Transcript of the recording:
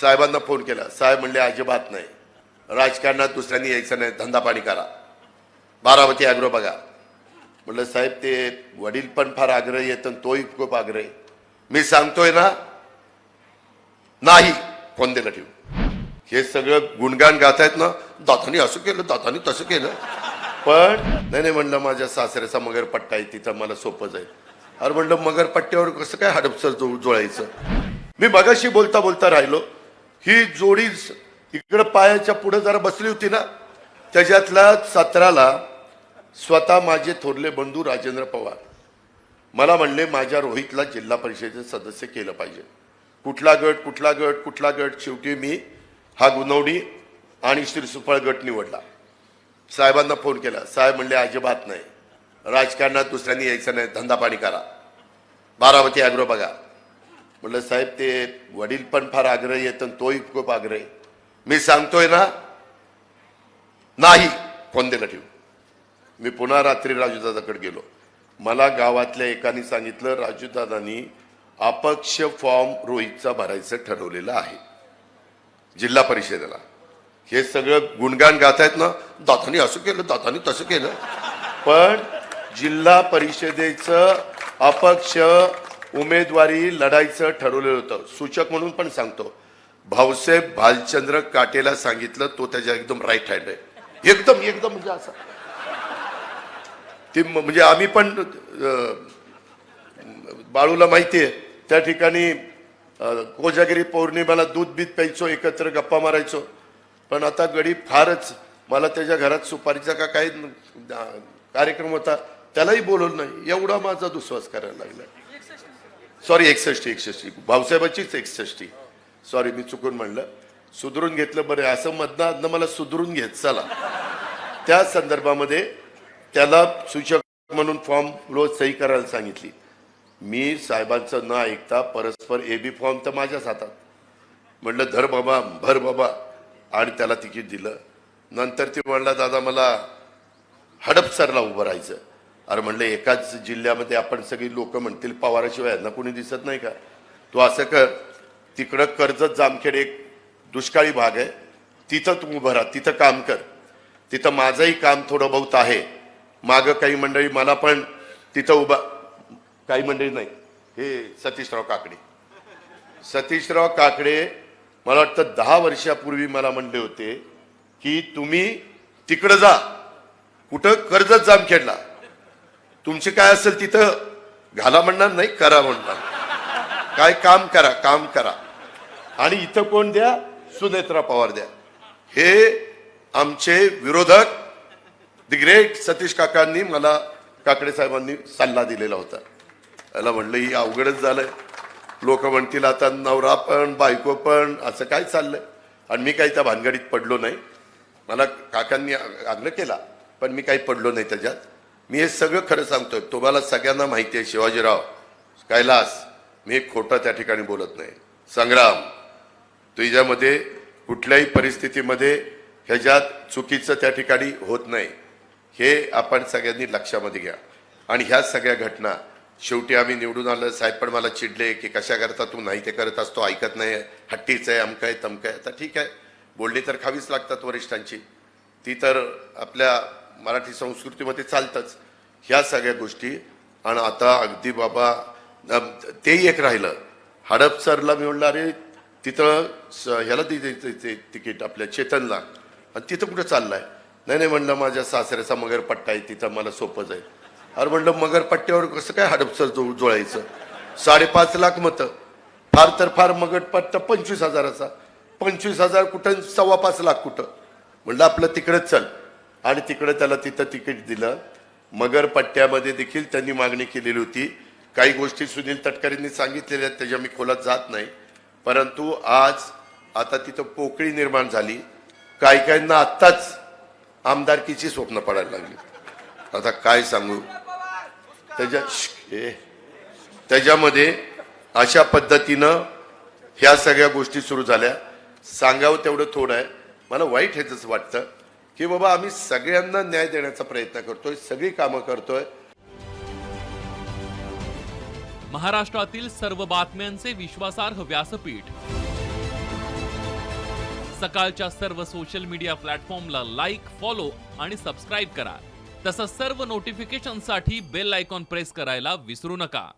साहेबांना फोन केला. साहेब म्हणले अजिबात नाही. राजकारणात दुसऱ्यांनी यायचं नाही. धंदा पाणी करा. बारामती आग्रो बघा. म्हटलं साहेब ते वडील पण फार आग्रही आहेत आणि तोही खूप आग्रही मी सांगतोय ना? नाही. फोन दिला ठेवू हे सगळं गुणगान गातायत ना दातानी असं केलं दातानी तसं केलं. पण नाही नाही म्हणलं माझ्या सासऱ्याचा मगर पट्टा आहे तिथं मला सोपं जाईल. अरे म्हणलं मगर पट्ट्यावर कसं काय हडपसर जो जुळायचं? मी मगाशी बोलता बोलता राहिलो. ही जोडी इकडं पायाच्या पुढे जरा बसली होती ना त्याच्यातल्या सतराला स्वतः माझे थोरले बंधू राजेंद्र पवार. मला म्हणले माझ्या रोहितला जिल्हा परिषदेचे सदस्य केलं पाहिजे. कुठला गट कुठला गट कुठला गट? शेवटी मी हा गुणवडी आणि श्रीसुफळ गट निवडला. साहेबांना फोन केला. साहेब म्हणले अजिबात नाही. राजकारणात दुसऱ्यांनी यायचं नाही. धंदा पाणी करा. बारामती अॅग्रो बघा. म्हटलं साहेब ते वडील पण फार आग्रही आहेत आणि तोही खूप आग्रही. मी सांगतोय ना नाही फोन दिला ठेवू. मी पुन्हा रात्री राजूदादाकडे गेलो. मला गावातल्या एकाने सांगितलं राजूदादांनी अपक्ष फॉर्म रोहितचा भरायचं ठरवलेलं आहे जिल्हा परिषदेला. हे सगळं गुणगान गातायत ना दातानी असं केलं दातानी तसं केलं. पण जिल्हा परिषदेचं अपक्ष उमेदवारी लढायचं ठरवलेलं होतं. सूचक म्हणून पण सांगतो. भाऊसाहेब भालचंद्र काटेला सांगितलं तो त्याच्या एकदम राईट हँड आहे. एकदम एकदम म्हणजे असं. ते म्हणजे आम्ही पण बाळूला माहिती आहे त्या ठिकाणी कोजागिरी पौर्णिमेला दूध बीत प्यायचो एकत्र गप्पा मारायचो. पण आता गडी फारच मला त्याच्या घरात सुपारीचा का काही कार्यक्रम होता त्यालाही बोलवलं नाही. एवढा माझा दुस्वास करायला लागला. सॉरी एकसष्टी एकसष्टी. भाऊसाहेबाचीच एकसष्टी. सॉरी मी चुकून म्हणलं. सुधरून घेतलं बरं असं मधनं मला सुधरून घेत चला. त्या संदर्भामध्ये त्याला सूचक म्हणून फॉर्म रोज सही करायला सांगितली. मी साहेबांचं न ऐकता परस्पर ए बी फॉर्म तर माझ्याच हातात. म्हटलं धर बाबा भर बाबा. आणि त्याला तिकीट दिलं. नंतर ते म्हणला दादा मला हडपसरला उभं राहायचं अरे म्हणलं एकाच जिल्ह्यामध्ये आपण सगळी लोक म्हणतील पवाराशिवाय यांना कोणी दिसत नाही का? तू असं कर तिकडं कर्जत जामखेड एक दुष्काळी भाग आहे. तिथं तू उभं राहा तिथं काम कर. तिथं माझंही काम थोडं बहुत आहे. मागं काही मंडळी मला पण तिथं उभा काही मंडळी नाही. हे सतीशराव काकडे. सतीशराव काकडे मला वाटतं दहा वर्षापूर्वी मला म्हणले होते की तुम्ही तिकडं जा. कुठं? कर्जत जामखेडला. तुमचे काय असेल तिथं घाला म्हणणार नाही करा म्हणणार. काय काम करा काम करा. आणि इथं कोण द्या? सुनेत्रा पवार द्या. हे आमचे विरोधक द ग्रेट सतीश काकांनी मला काकडे साहेबांनी सल्ला दिलेला होता. त्याला म्हणलं ही अवघडच झालंय. लोक म्हणतील आता नवरा पण बायको पण असं काय चाललंय? आणि मी काही त्या भानगडीत पडलो नाही. मला काकांनी आग्रह केला पण मी काही पडलो नाही त्याच्यात. मी हे सगळं खरं सांगतोय. तुम्हाला सगळ्यांना माहिती आहे शिवाजीराव. कैलास मी खोटं त्या ठिकाणी बोलत नाही. संग्राम तुझ्यामध्ये कुठल्याही परिस्थितीमध्ये ह्याच्यात चुकीचं त्या ठिकाणी होत नाही. हे आपण सगळ्यांनी लक्षामध्ये घ्या. आणि ह्या सगळ्या घटना शेवटी आम्ही निवडून आलं. साहेब पण मला चिडले की कशा करता तू नाही ते करत असतो ऐकत नाही. हट्टीच आहे अमकं आहे तमकं आहे. तर ठीक आहे. बोलणी तर खावीच लागतात वरिष्ठांची. ती तर आपल्या मराठी संस्कृतीमध्ये चालतंच ह्या सगळ्या गोष्टी. आणि आता अगदी बाबा तेही एक राहिलं. हडपसरला मी अरे तिथं स- ह्याला ती तिकीट आपल्या चेतनला. आणि तिथं कुठं चाललं आहे नाही नाही म्हणलं माझ्या सासऱ्याचा मगरपट्टा आहे तिथं मला सोपं जाईल. अरे म्हणलं मगरपट्ट्यावर कसं काय हडपसर जो जोळायचं? साडेपाच लाख मतं. फार तर फार मगरपट्टा पंचवीस हजाराचा. पंचवीस हजार कुठं सव्वा पाच लाख कुठं? म्हणलं आपलं तिकडंच चल. आणि तिकडं त्याला तिथं तिकीट दिलं. मगर पट्ट्यामध्ये देखील त्यांनी मागणी केलेली होती. काही गोष्टी सुनील तटकरेंनी सांगितलेल्या आहेत त्याच्या मी खोलात जात नाही. परंतु आज आता तिथं पोकळी निर्माण झाली. काही काहींना आत्ताच आमदारकीची स्वप्न पडायला लागली. आता काय सांगू? त्याच्या त्याच्यामध्ये अशा पद्धतीनं ह्या सगळ्या गोष्टी सुरू झाल्या. सांगावं तेवढं थोडं आहे. मला वाईट हेच वाटतं. की बाबा आम्ही सगळ्यांना न्याय देण्याचा प्रयत्न करतोय सगळी कामं करतोय. महाराष्ट्रातील सर्व बातम्यांचे विश्वासार्ह व्यासपीठ. सकाळच्या सर्व सोशल मीडिया प्लॅटफॉर्मला लाईक फॉलो आणि सबस्क्राईब करा. तसंच सर्व नोटिफिकेशनसाठी बेल आयकॉन प्रेस करायला विसरू नका.